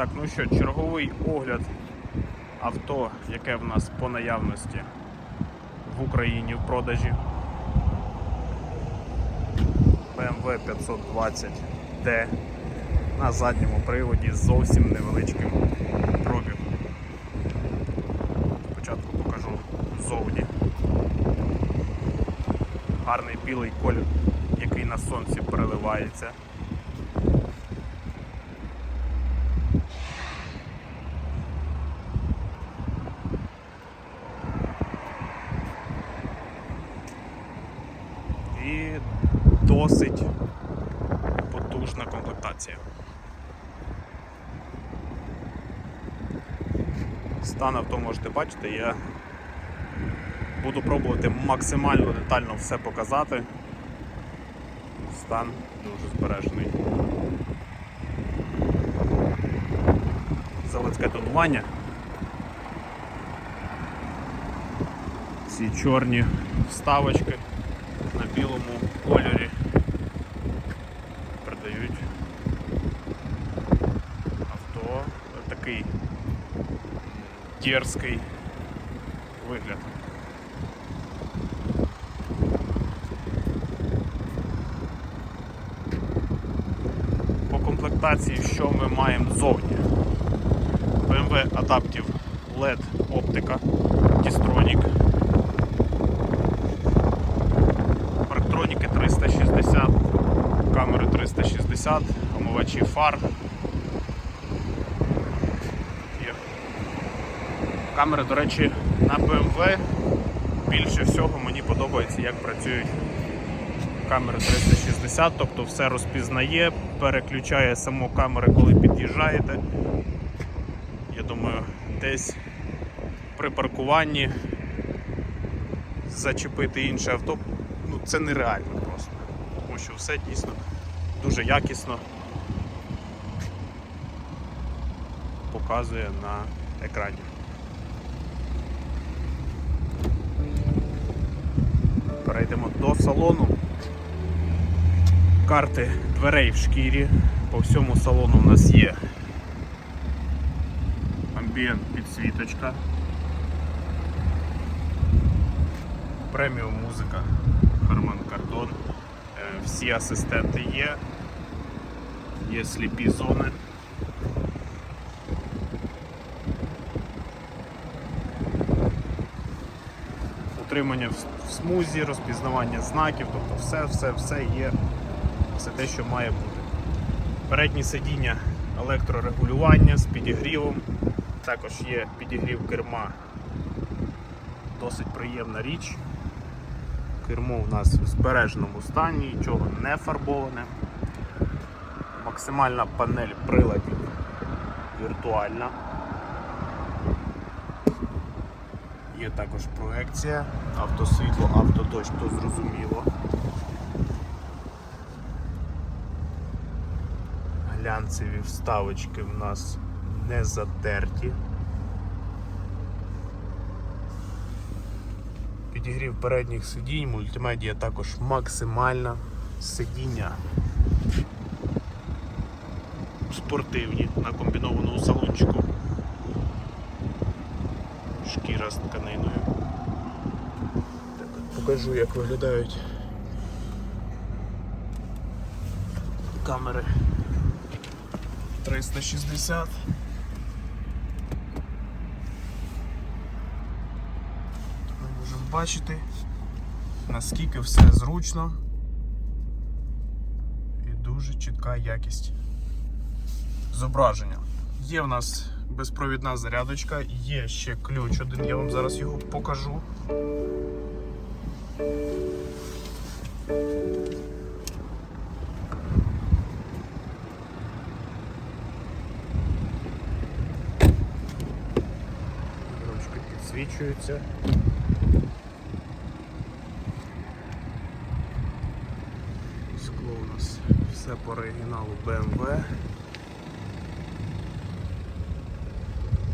Так, ну що, черговий огляд авто, яке в нас по наявності в Україні в продажі. BMW 520D на задньому приводі з зовсім невеличким пробігом. Спочатку покажу ззовні. Гарний білий колір, який на сонці переливається. І досить потужна комплектація. Стан авто можете бачити, я буду пробувати максимально детально все показати. Стан дуже збережений. Заводське тонування. Ці чорні вставочки на білому кольорі продають авто такий дерзкий вигляд. По комплектації, що ми маємо ззовні? BMW Adaptive LED оптика, Distronic, парктроніки 360, камери 360, омивачі фар. Є. Камери, до речі, на BMW більше всього мені подобається, як працюють камери 360, тобто все розпізнає, переключає саму камеру, коли під'їжджаєте. Я думаю, десь при паркуванні зачепити інше авто, ну це нереально просто. Тому що все дійсно дуже якісно показує на екрані. Перейдемо до салону. Карти дверей в шкірі. По всьому салону у нас є амбієнт підсвіточка. Преміум музика Harman Kardon. Е, Всі асистенти є. Є сліпі зони. Утримання в смузі, розпізнавання знаків, тобто все, все, все є, все те, що має бути. Передні сидіння електрорегулювання з підігрівом. Також є підігрів керма. Досить приємна річ. Кермо у нас в збереженому стані, нічого не фарбоване. Максимальна панель приладів віртуальна. Є також проекція, автосвітло, автодощ, то зрозуміло. Глянцеві вставочки в нас не затерті. Підігрів передніх сидінь, мультимедія також максимальна. Сидіння спортивні на комбінованому салончику. Шкіра з тканиною. Так, покажу, як виглядають камери 360. Ми можемо бачити, наскільки все зручно і дуже чітка якість зображення. Є в нас безпровідна зарядочка, є ще ключ один, я вам зараз його покажу. Ручки підсвічуються. Скло у нас все по оригіналу BMW.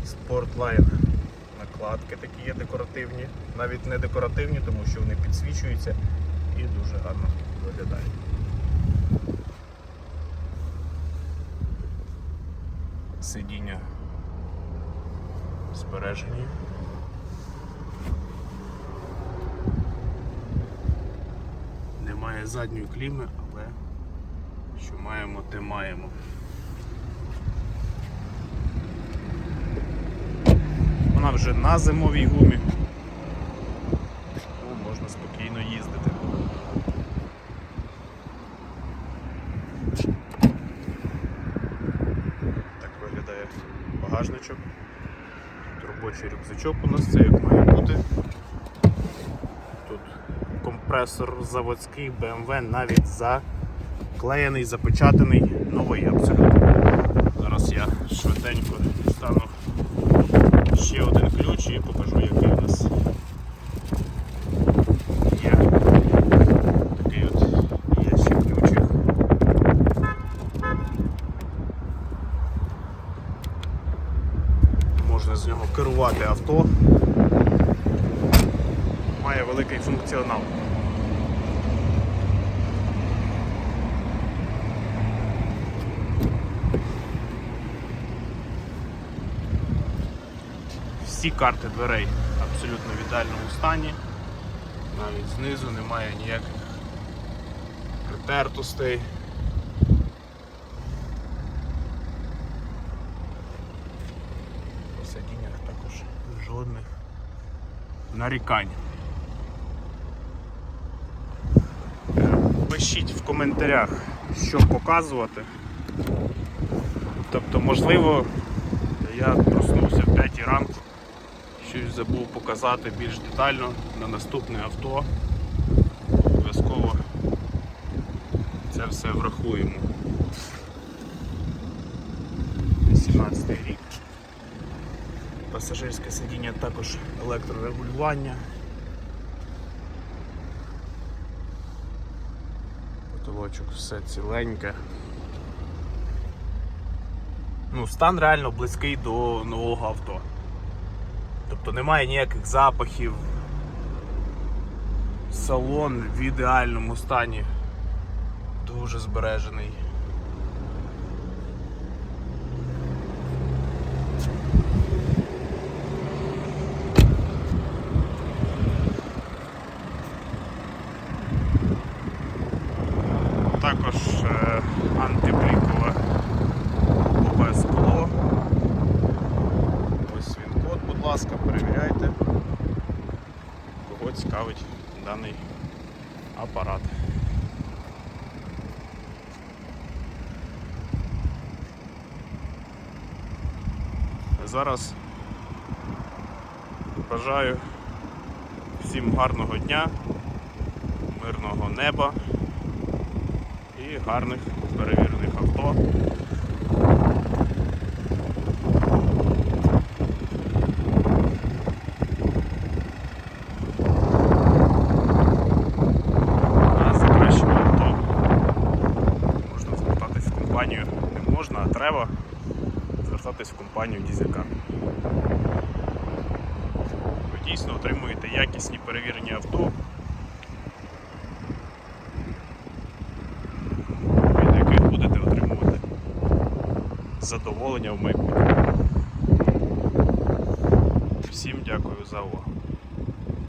Sportline накладки такі є декоративні, навіть не декоративні, тому що вони підсвічуються і дуже гарно виглядають. Сидіння збережені. Немає задньої кліми, але що маємо, те маємо. Вже на зимовій гумі. Тому можна спокійно їздити. Так виглядає багажничок. Тут робочий рюкзачок у нас, це як має бути. Тут компресор заводський BMW навіть заклеєний, запечатаний, новий абсолютно. Зараз я швиденько ще один ключ і покажу, який у нас є. Такий от є ще ключик. Можна з нього керувати авто. Має великий функціонал. Всі карти дверей абсолютно в ідеальному стані. Навіть знизу немає ніяких притертостей. По сидіннях також жодних нарікань. Пишіть в коментарях, що показувати. Тобто, можливо, я проснувся в 5 ранку, щось забув показати більш детально на наступне авто. Обов'язково це все врахуємо. 17 рік. Пасажирське сидіння також електрорегулювання. Потолочок все ціленьке. Ну, стан реально близький до нового авто. Тобто немає ніяких запахів. Салон в ідеальному стані. Дуже збережений. Ласка, перевіряйте. Кого цікавить даний апарат. Зараз бажаю всім гарного дня, мирного неба і гарних перевірених авто. А за кращим авто можна звертатись в компанію. Не можна, а треба звертатись в компанію Дізелька. Ви дійсно отримуєте якісні перевірені авто. від яких будете отримувати задоволення в майбутньому. Всім дякую за увагу.